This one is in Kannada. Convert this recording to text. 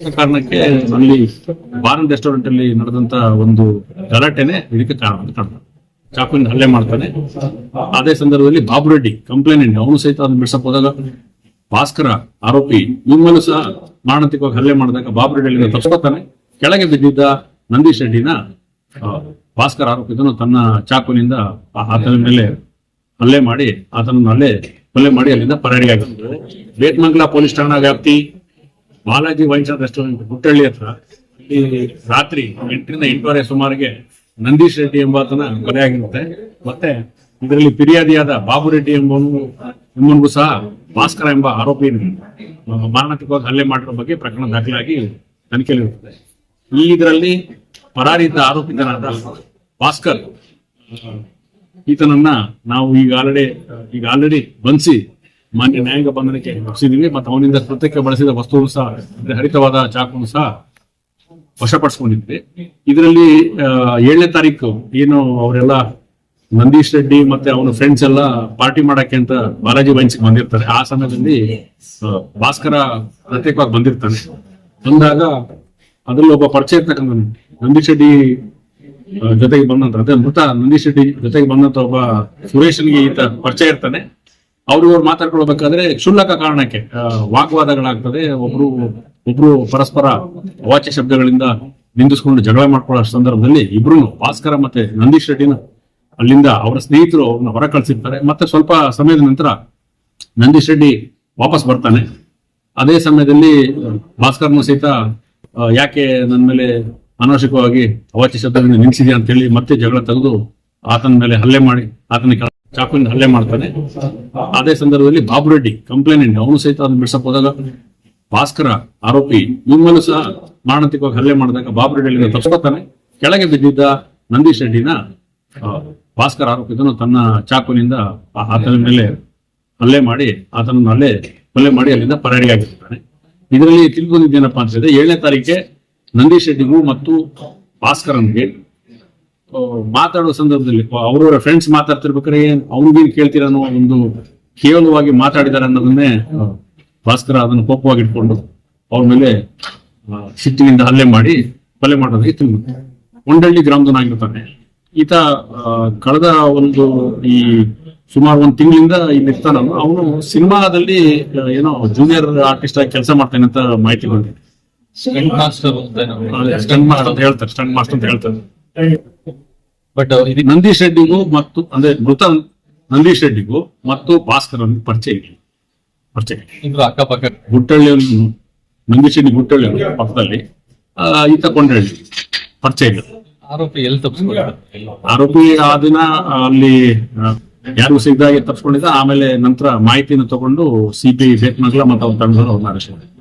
ಕಾರಣಕ್ಕೆ ಅಲ್ಲಿ ಬಾರನ್ ರೆಸ್ಟೋರೆಂಟ್ ಅಲ್ಲಿ ನಡೆದಂತ ಒಂದು ಗಲಾಟೆನೆ ಇದಕ್ಕೆ ಕಾರಣ ಅಂತ ಹಲ್ಲೆ ಮಾಡ್ತಾನೆ. ಅದೇ ಸಂದರ್ಭದಲ್ಲಿ ಬಾಬು ರೆಡ್ಡಿ ಕಂಪ್ಲೇಂಟ್ ಅವನು ಸಹಿತ ಅದನ್ನು ಬಿಡಿಸಕ್ ಹೋದಾಗ ಭಾಸ್ಕರ ಆರೋಪಿ ನಿಮ್ಮನ್ನು ಸಹ ಮಾರಣಾಂತಿಕವಾಗಿ ಹಲ್ಲೆ ಮಾಡಿದಾಗ ಬಾಬು ರೆಡ್ಡಿ ತಪ್ಪಿಸ್ಕೊತಾನೆ ಕೆಳಗೆ ಬಿದ್ದಿದ್ದ ನಂದೀಶ್ ರೆಡ್ಡಿನ ಭಾಸ್ಕರ ಆರೋಪಿದನು ತನ್ನ ಚಾಕುವಿನಿಂದ ಆತನ ಮೇಲೆ ಹಲ್ಲೆ ಮಾಡಿ, ಆತನನ್ನು ಅಲ್ಲೇ ಹಲ್ಲೆ ಮಾಡಿ ಅಲ್ಲಿಂದ ಪರಾರಿಯಾಗಿದ್ದಾರೆ ಬೇಟ್ಮಂಗ್ಲಾ ಪೊಲೀಸ್ ಠಾಣಾ ವ್ಯಾಪ್ತಿ Balaji wine shop restaurant Guttahalli ಹತ್ರ ಇಲ್ಲಿ ರಾತ್ರಿ ಎಂಟರಿಂದ ಎಂಟೂವರೆ ಸುಮಾರಿಗೆ ನಂದೀಶ್ ರೆಡ್ಡಿ ಎಂಬಾತನ ಕೊಲೆಯಾಗಿರುತ್ತೆ ಮತ್ತೆ ಇದರಲ್ಲಿ ಫಿರ್ಯಾದಿಯಾದ ಬಾಬು ರೆಡ್ಡಿ ಎಂಬವನು ಎಂಬನಿಗೂ ಸಹ ಭಾಸ್ಕರ ಎಂಬ ಆರೋಪಿ ಮಾರಣಾಂತಿಕವಾಗಿ ಹಲ್ಲೆ ಮಾಡಿರೋ ಬಗ್ಗೆ ಪ್ರಕರಣ ದಾಖಲಾಗಿ ತನಿಖೆಯಲ್ಲಿರುತ್ತದೆ ಈ ಇದರಲ್ಲಿ ಪರಾರಿಯಿಂದ ಆರೋಪಿತನಾದ ಭಾಸ್ಕರ್ ಈತನನ್ನ ನಾವು ಈಗ ಆಲ್ರೆಡಿ ಈಗ ಆಲ್ರೆಡಿ ಬಂಧಿಸಿ ಮಾನ್ಯ ನ್ಯಾಯಾಂಗ ಬಂಧನಕ್ಕೆ ಒಪ್ಪಿಸಿದೀವಿ ಮತ್ತು ಅವನಿಂದ ಕೃತ್ಯಕ್ಕೆ ಬಳಸಿದ ವಸ್ತುವು ಸಹ ಹರಿತವಾದ ಚಾಕುವನ್ನು ಸಹ ವಶಪಡಿಸ್ಕೊಂಡಿದ್ವಿ. ಇದರಲ್ಲಿ ಏಳನೇ ತಾರೀಕು ಏನು ಅವರೆಲ್ಲ ನಂದೀಶ್ ರೆಡ್ಡಿ ಮತ್ತೆ ಅವನ ಫ್ರೆಂಡ್ಸ್ ಎಲ್ಲ ಪಾರ್ಟಿ ಮಾಡಕ್ಕೆ ಅಂತ ಬಾಲಾಜಿ ವೈನ್ಸ್ ಬಂದಿರ್ತಾರೆ. ಆ ಸಮಯದಲ್ಲಿ ಭಾಸ್ಕರ ಪ್ರತ್ಯೇಕವಾಗಿ ಬಂದಿರ್ತಾನೆ. ಬಂದಾಗ ಅದ್ರಲ್ಲಿ ಒಬ್ಬ ಪರಿಚಯ ಇರ್ತಕ್ಕಂಥ ನಂದೀಶ್ ರೆಡ್ಡಿ ಜೊತೆಗೆ ಬಂದಂತ, ಅದೇ ಮೃತ ನಂದೀಶ್ ರೆಡ್ಡಿ ಜೊತೆಗೆ ಬಂದಂತ ಒಬ್ಬ ಸುರೇಶನ್ಗೆ ಈತ ಪರಿಚಯ ಇರ್ತಾನೆ. ಅವ್ರು ಇವ್ರು ಮಾತಾಡ್ಕೊಳ್ಬೇಕಾದ್ರೆ ಕ್ಷುಲ್ಲಕ ಕಾರಣಕ್ಕೆ ವಾಗ್ವಾದಗಳಾಗ್ತದೆ. ಒಬ್ರು ಒಬ್ರು ಪರಸ್ಪರ ಅವಾಚ್ಯ ಶಬ್ದಗಳಿಂದ ನಿಂದಿಸ್ಕೊಂಡು ಜಗಳ ಮಾಡ್ಕೊಳ್ಳೋ ಸಂದರ್ಭದಲ್ಲಿ ಇಬ್ರು ಭಾಸ್ಕರ ಮತ್ತೆ ನಂದೀಶ್ ರೆಡ್ಡಿನ ಅಲ್ಲಿಂದ ಅವರ ಸ್ನೇಹಿತರು ಅವ್ರನ್ನ ಹೊರ ಕಳ್ಸಿರ್ತಾರೆ. ಮತ್ತೆ ಸ್ವಲ್ಪ ಸಮಯದ ನಂತರ ನಂದೀಶ್ ರೆಡ್ಡಿ ವಾಪಸ್ ಬರ್ತಾನೆ. ಅದೇ ಸಮಯದಲ್ಲಿ ಭಾಸ್ಕರ್ನು ಸಹಿತ ಯಾಕೆ ನನ್ನ ಮೇಲೆ ಅನಾವಶ್ಯಕವಾಗಿ ಅವಾಚ್ಯ ನಿಲ್ಲಿಸಿದೆ ಅಂತ ಹೇಳಿ ಮತ್ತೆ ಜಗಳ ತೆಗೆದು ಆತನ ಮೇಲೆ ಹಲ್ಲೆ ಮಾಡಿ ಆತನ ಚಾಕುವಿನ ಹಲ್ಲೆ ಮಾಡ್ತಾನೆ. ಅದೇ ಸಂದರ್ಭದಲ್ಲಿ ಬಾಬು ರೆಡ್ಡಿ ಕಂಪ್ಲೇಂಟ್ ಅವನು ಸಹಿತ ಅದನ್ನು ಬಿಡಿಸಕ್ ಹೋದಾಗ ಭಾಸ್ಕರ ಆರೋಪಿ ಇವನು ಸಹ ಮಾರಣಾಂತಿಕವಾಗಿ ಹಲ್ಲೆ ಮಾಡಿದಾಗ ಬಾಬು ರೆಡ್ಡಿ ತಪ್ಪಿಸ್ಕೊತಾನೆ ಕೆಳಗೆ ಬಿದ್ದಿದ್ದ ನಂದೀಶ್ ರೆಡ್ಡಿನ ಭಾಸ್ಕರ್ ಆರೋಪಿದನು ತನ್ನ ಚಾಕುವಿನಿಂದ ಆತನ ಮೇಲೆ ಹಲ್ಲೆ ಮಾಡಿ, ಆತನನ್ನು ಅಲ್ಲೇ ಹಲ್ಲೆ ಮಾಡಿ ಅಲ್ಲಿಂದ ಪರಾರಿಯಾಗಿರ್ತಾನೆ. ಇದರಲ್ಲಿ ತಿಳ್ಕೊಂಡಿದ್ದೇನಪ್ಪಾ ಅಂತ ಹೇಳಿದ್ರೆ, ಏಳನೇ ತಾರೀಕೆ ನಂದೀಶ್ ರೆಡ್ಡಿಗೂ ಮತ್ತು ಭಾಸ್ಕರನ್ಗೆ ಆ, ಮಾತಾಡುವ ಸಂದರ್ಭದಲ್ಲಿ ಅವರವರ ಫ್ರೆಂಡ್ಸ್ ಮಾತಾಡ್ತಿರ್ಬೇಕಾದ್ರೆ ಅವ್ನಿಗೇನ್ ಕೇಳ್ತೀರ ಅನ್ನೋ ಒಂದು ಕೇವಲವಾಗಿ ಮಾತಾಡಿದಾರೆ ಅನ್ನೋದನ್ನೇ ಭಾಸ್ಕರ ಅದನ್ನು ಕೋಪವಾಗಿ ಇಟ್ಕೊಂಡು ಅವ್ರ ಮೇಲೆ ಸಿಟ್ಟಿನಿಂದ ಹಲ್ಲೆ ಮಾಡಿ ಕೊಲೆ ಮಾಡೋದಕ್ಕೆ ತಿಳಿದು ಒಂಡಳ್ಳಿ ಗ್ರಾಮದವನಾಗಿರ್ತಾನೆ. ಈತ ಆ, ಕಳೆದ ಒಂದು ಈ ಸುಮಾರು ಒಂದು ತಿಂಗಳಿಂದ ಇಲ್ಲಿ ಇರ್ತಾನ ಅವನು ಸಿನಿಮಾದಲ್ಲಿ ಏನೋ ಜೂನಿಯರ್ ಆರ್ಟಿಸ್ಟ್ ಆಗಿ ಕೆಲಸ ಮಾಡ್ತಾನೆ ಅಂತ ಮಾಹಿತಿ ಬಂದಿದೆ. ಸ್ಟಂಟ್ ಮಾಸ್ಟರ್ ಅಂತ ಸ್ಟಂಟ್ ಮಾಸ್ಟರ್ ಅಂತ ಹೇಳ್ತಾರೆ ಸ್ಟಂಟ್ ಮಾಸ್ಟರ್ ಅಂತ ಹೇಳ್ತಾರೆ. ಬಟ್ ಇದು ನಂದೀಶ್ ರೆಡ್ಡಿಗೂ ಮತ್ತು ಅಂದ್ರೆ ಮೃತ ನಂದೀಶ್ ರೆಡ್ಡಿಗೂ ಮತ್ತು ಭಾಸ್ಕರ್ ಪರಿಚಯ ಇಲ್ಲ. ಪರಿಚಯ ಇಲ್ಲ. ಅಕ್ಕಪಕ್ಕ. ಗುಟ್ಟಳ್ಳಿ ನಂದೀಶ್ ರೆಡ್ಡಿ ಗುಟ್ಟಳ್ಳಿ ಪಕ್ಕದಲ್ಲಿ ಈ ಈತ ಕೊಂಡಳ್ಳಿ. ಪರಿಚಯ ಇಲ್ಲ. ಆರೋಪಿ ಎಲ್ಲಿ ತಪ್ಪಿಸ್ಕೊಂಡ ಆರೋಪಿ ಆ ದಿನ ಅಲ್ಲಿ ಯಾರಿಗೂ ಸಿಗದಾಗೆ ತಪ್ಪಿಸ್ಕೊಂಡಿದ್ದ. ಆಮೇಲೆ ನಂತರ ಮಾಹಿತಿಯನ್ನು ತಗೊಂಡು ಸಿಬಿಐ ಬೇಟ್ಮಂಗ್ಲ ಮತ್ತು ಅವ್ರ ತಂಡದವರು ಅವ್ರನ್ನ ಅರೆಸ್ಟ್ ಮಾಡಿದ್ರು.